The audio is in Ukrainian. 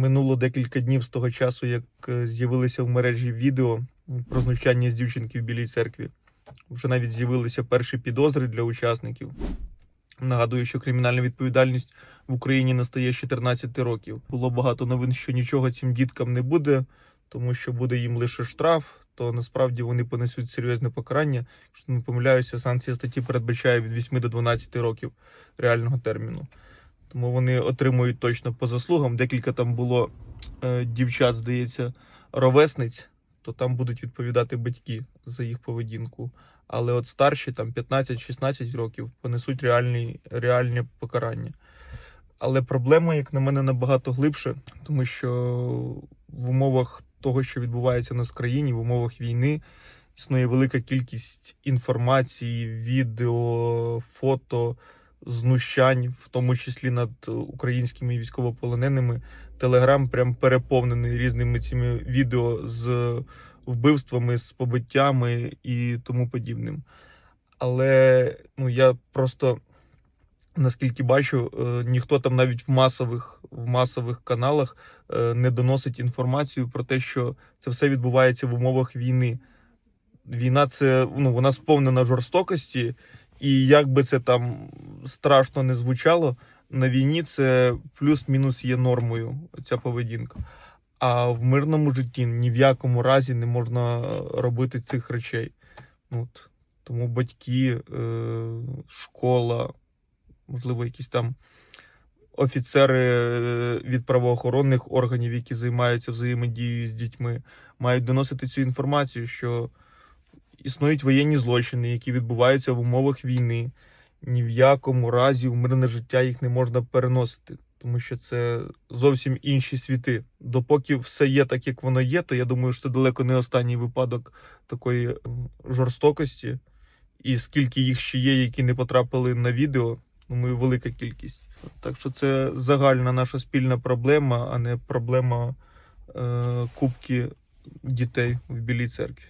Минуло декілька днів з того часу, як е, з'явилися в мережі відео про знущання з дівчинки в Білій церкві. Вже навіть з'явилися перші підозри для учасників. Нагадую, що кримінальна відповідальність в Україні настає з 14 років. Було багато новин, що нічого цим діткам не буде, тому що буде їм лише штраф, то насправді вони понесуть серйозне покарання. Якщо не помиляюся, санкція статті передбачає від 8 до 12 років реального терміну. Тому вони отримують точно по заслугам. Декілька там було е, дівчат, здається, ровесниць, то там будуть відповідати батьки за їх поведінку. Але от старші, там 15-16 років, понесуть реальні, реальне покарання. Але проблема, як на мене, набагато глибше, тому що в умовах того, що відбувається на країні, в умовах війни, існує велика кількість інформації, відео, фото, знущань, в тому числі над українськими військовополоненими. Телеграм прям переповнений різними цими відео з вбивствами, з побиттями і тому подібним. Але ну я просто наскільки бачу, е, ніхто там навіть в масових в масових каналах е, не доносить інформацію про те, що це все відбувається в умовах війни. Війна це ну вона сповнена жорстокості, і як би це там страшно не звучало, на війні це плюс-мінус є нормою ця поведінка. А в мирному житті ні в якому разі не можна робити цих речей. От. Тому батьки, е, школа, можливо, якісь там офіцери е, від правоохоронних органів, які займаються взаємодією з дітьми, мають доносити цю інформацію, що існують воєнні злочини, які відбуваються в умовах війни. Ні в якому разі в мирне життя їх не можна переносити, тому що це зовсім інші світи. Допоки все є так, як воно є, то я думаю, що це далеко не останній випадок такої жорстокості. І скільки їх ще є, які не потрапили на відео, думаю, велика кількість. Так що це загальна наша спільна проблема, а не проблема е, кубки дітей в Білій церкві.